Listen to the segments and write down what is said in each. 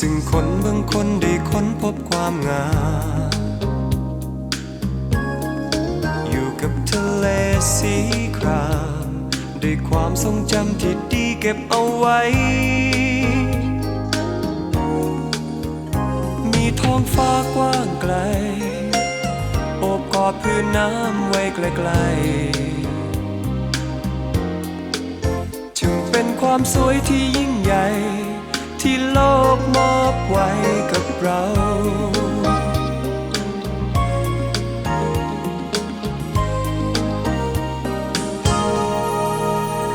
คนบางคนได้ค้นพบความงามอยู่กับทะเลสีครามด้วยความทรงจำที่ดีเก็บเอาไว้ มีท้องฟ้ากว้างไกล โอบกอดพื้นน้ำไว้ไกลๆจึงเป็นความสวยที่ยิ่งใหญ่ ที่โลกมอบไว้กับเรา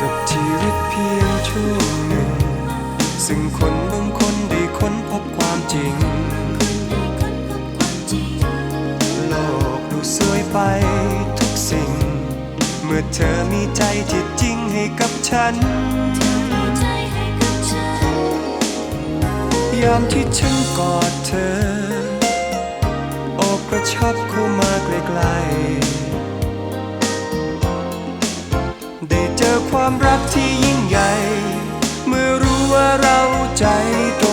กับชีวิตเพียงช่วงหนึ่ง ซึ่งคนบางคนได้ค้นพบความจริง โลกดูสวยไปทุกสิ่ง เมื่อเธอมีใจที่จริงให้กับฉัน ยามที่ฉันกอดเธอ อกกระชับเข้ามาใกล้ๆ ได้เจอความรักที่ยิ่งใหญ่ เมื่อรู้ว่าเราใจตรง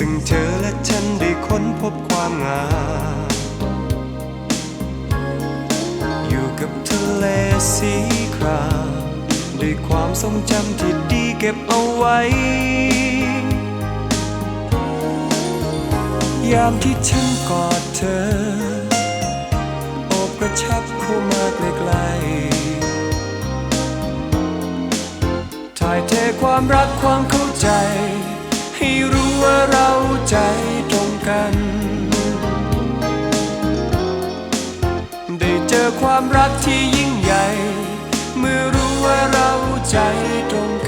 ซึ่งเธอและฉันได้ค้นพบความงามอยู่กับทะเลสีครามด้วยความทรงจำที่ดีเก็บเอาไว้ ยามที่ฉันกอดเธอ โอบกระชับเข้ามาใกล้ๆถ่ายเทความรักความเข้าใจ ความรักที่ยิ่งใหญ่ เมื่อรู้ว่าเราใจตรงกัน